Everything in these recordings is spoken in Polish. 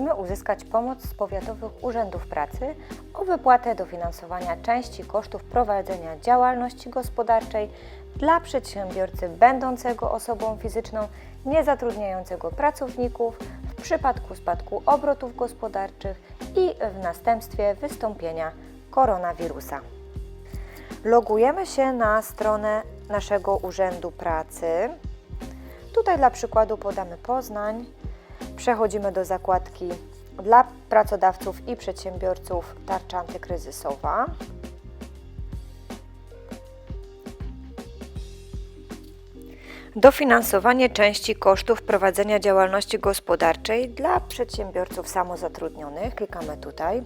możemy uzyskać pomoc z powiatowych urzędów pracy o wypłatę dofinansowania części kosztów prowadzenia działalności gospodarczej dla przedsiębiorcy będącego osobą fizyczną niezatrudniającego pracowników w przypadku spadku obrotów gospodarczych i w następstwie wystąpienia koronawirusa. Logujemy się na stronę naszego Urzędu Pracy. Tutaj dla przykładu podamy Poznań. Przechodzimy do zakładki dla pracodawców i przedsiębiorców tarcza antykryzysowa. Dofinansowanie części kosztów prowadzenia działalności gospodarczej dla przedsiębiorców samozatrudnionych. Klikamy tutaj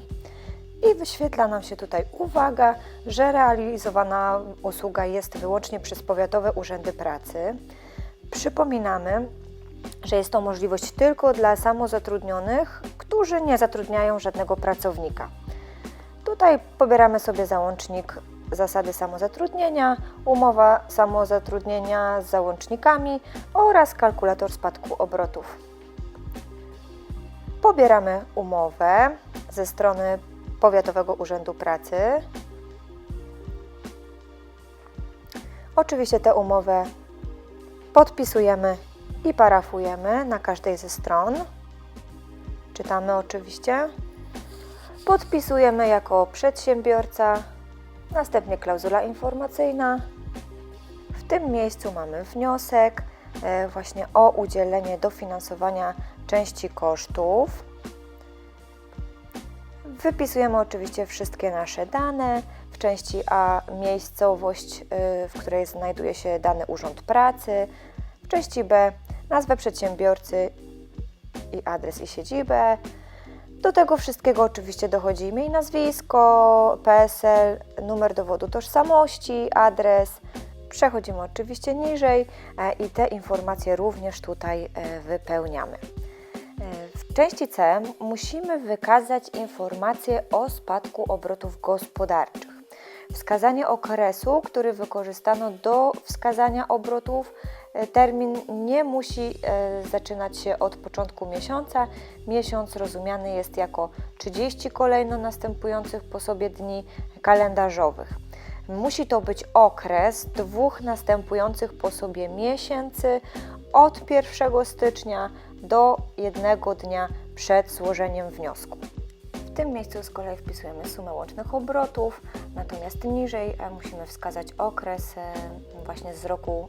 i wyświetla nam się tutaj uwaga, że realizowana usługa jest wyłącznie przez powiatowe urzędy pracy. Przypominamy, że jest to możliwość tylko dla samozatrudnionych, którzy nie zatrudniają żadnego pracownika. Tutaj pobieramy sobie załącznik zasady samozatrudnienia, umowa samozatrudnienia z załącznikami oraz kalkulator spadku obrotów. Pobieramy umowę ze strony Powiatowego Urzędu Pracy. Oczywiście tę umowę podpisujemy i parafujemy na każdej ze stron. Czytamy oczywiście. Podpisujemy jako przedsiębiorca, następnie klauzula informacyjna. W tym miejscu mamy wniosek e, właśnie o udzielenie dofinansowania części kosztów. Wypisujemy oczywiście wszystkie nasze dane. W części A miejscowość, y, w której znajduje się dany urząd pracy. W części B nazwę przedsiębiorcy i adres i siedzibę. Do tego wszystkiego oczywiście dochodzi imię i nazwisko, PESEL, numer dowodu tożsamości, adres. Przechodzimy oczywiście niżej e, i te informacje również tutaj e, wypełniamy. W części C musimy wykazać informacje o spadku obrotów gospodarczych. Wskazanie okresu, który wykorzystano do wskazania obrotów. E, Termin nie musi e, zaczynać się od początku miesiąca. Miesiąc rozumiany jest jako 30 kolejno następujących po sobie dni kalendarzowych. Musi to być okres dwóch następujących po sobie miesięcy od 1 stycznia do jednego dnia przed złożeniem wniosku. W tym miejscu z kolei wpisujemy sumę łącznych obrotów, natomiast niżej e, musimy wskazać okres właśnie z roku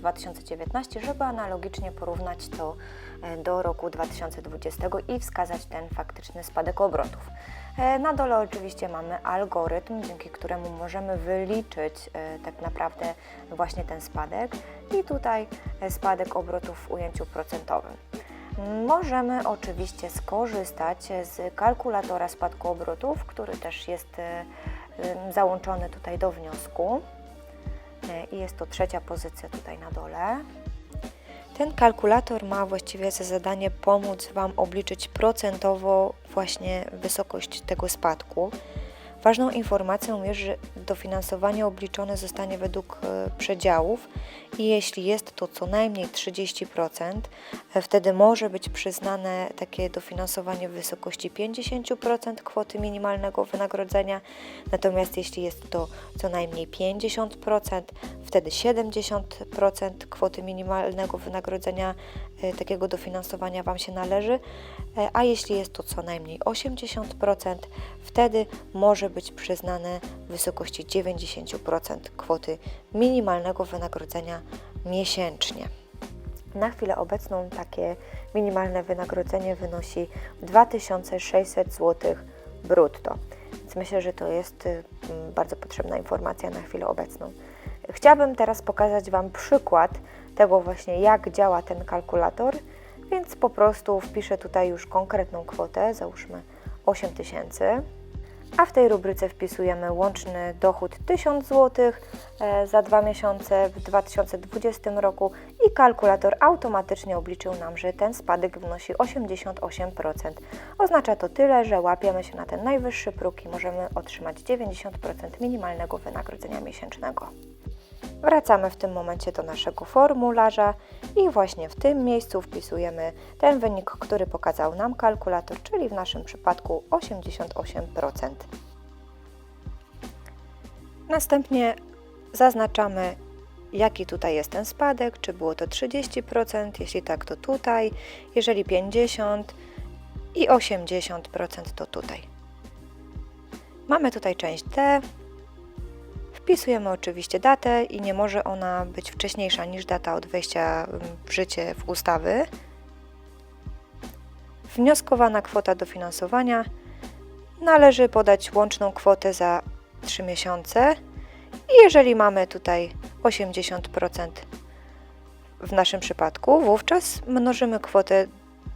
2019, żeby analogicznie porównać to e, do roku 2020 i wskazać ten faktyczny spadek obrotów. E, Na dole oczywiście mamy algorytm, dzięki któremu możemy wyliczyć e, tak naprawdę właśnie ten spadek i tutaj spadek obrotów w ujęciu procentowym. Możemy oczywiście skorzystać z kalkulatora spadku obrotów, który też jest załączony tutaj do wniosku. I jest to trzecia pozycja tutaj na dole. Ten kalkulator ma właściwie za zadanie pomóc Wam obliczyć procentowo właśnie wysokość tego spadku. Ważną informacją jest, że dofinansowanie obliczone zostanie według e, przedziałów i jeśli jest to co najmniej 30%, e, wtedy może być przyznane takie dofinansowanie w wysokości 50% kwoty minimalnego wynagrodzenia, natomiast jeśli jest to co najmniej 50%, wtedy 70% kwoty minimalnego wynagrodzenia takiego dofinansowania Wam się należy, e, a jeśli jest to co najmniej 80%, wtedy może być przyznane w wysokości 90% kwoty minimalnego wynagrodzenia miesięcznie. Na chwilę obecną takie minimalne wynagrodzenie wynosi 2600 zł brutto. Więc myślę, że to jest y, bardzo potrzebna informacja na chwilę obecną. Chciałabym teraz pokazać Wam przykład tego właśnie, jak działa ten kalkulator, więc po prostu wpiszę tutaj już konkretną kwotę, załóżmy 8000 a w tej rubryce wpisujemy łączny dochód 1000 zł e, za dwa miesiące w 2020 roku i kalkulator automatycznie obliczył nam, że ten spadek wynosi 88%. Oznacza to tyle, że łapiemy się na ten najwyższy próg i możemy otrzymać 90% minimalnego wynagrodzenia miesięcznego. Wracamy w tym momencie do naszego formularza i właśnie w tym miejscu wpisujemy ten wynik, który pokazał nam kalkulator, czyli w naszym przypadku 88%. Następnie zaznaczamy, jaki tutaj jest ten spadek, czy było to 30%, jeśli tak, to tutaj, jeżeli 50% i 80% to tutaj. Mamy tutaj część D. Wpisujemy oczywiście datę i nie może ona być wcześniejsza niż data od wejścia w życie w ustawy. Wnioskowana kwota dofinansowania należy podać łączną kwotę za 3 miesiące i jeżeli mamy tutaj 80% w naszym przypadku, wówczas mnożymy kwotę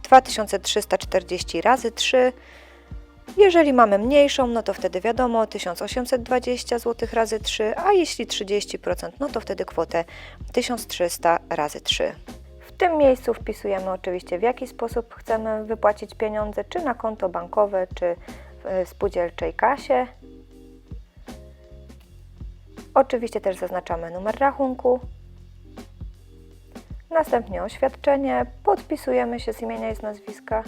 2340 razy 3. Jeżeli mamy mniejszą, no to wtedy wiadomo 1820 zł razy 3, a jeśli 30%, no to wtedy kwotę 1300 razy 3. W tym miejscu wpisujemy oczywiście w jaki sposób chcemy wypłacić pieniądze, czy na konto bankowe, czy w e, spółdzielczej kasie. Oczywiście też zaznaczamy numer rachunku. Następnie oświadczenie, podpisujemy się z imienia i z nazwiska.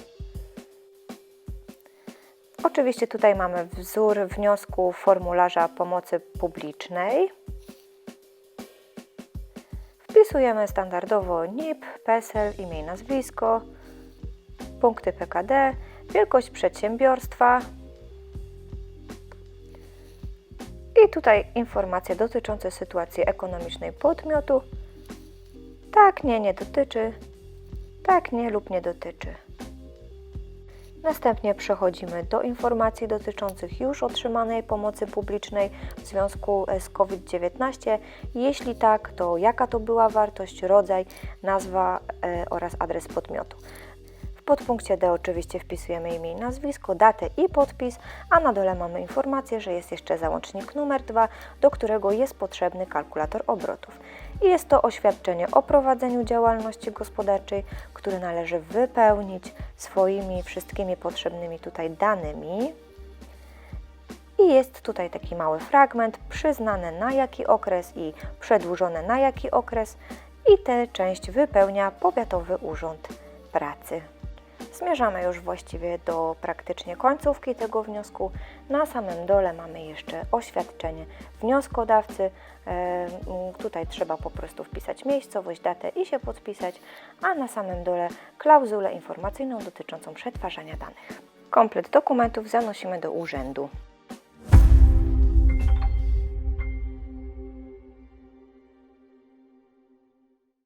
Oczywiście tutaj mamy wzór wniosku formularza pomocy publicznej. Wpisujemy standardowo NIP, PESEL, imię i nazwisko, punkty PKD, wielkość przedsiębiorstwa i tutaj informacje dotyczące sytuacji ekonomicznej podmiotu. Tak, nie, nie dotyczy. Tak, nie lub nie dotyczy. Następnie przechodzimy do informacji dotyczących już otrzymanej pomocy publicznej w związku z COVID-19. Jeśli tak, to jaka to była wartość, rodzaj, nazwa e, oraz adres podmiotu. Podpunkcie D oczywiście wpisujemy imię i nazwisko, datę i podpis, a na dole mamy informację, że jest jeszcze załącznik numer 2, do którego jest potrzebny kalkulator obrotów. I jest to oświadczenie o prowadzeniu działalności gospodarczej, które należy wypełnić swoimi wszystkimi potrzebnymi tutaj danymi. I jest tutaj taki mały fragment, przyznane na jaki okres i przedłużone na jaki okres. I tę część wypełnia Powiatowy Urząd Pracy. Zmierzamy już właściwie do praktycznie końcówki tego wniosku. Na samym dole mamy jeszcze oświadczenie wnioskodawcy. E, Tutaj trzeba po prostu wpisać miejscowość, datę i się podpisać, a na samym dole klauzulę informacyjną dotyczącą przetwarzania danych. Komplet dokumentów zanosimy do urzędu.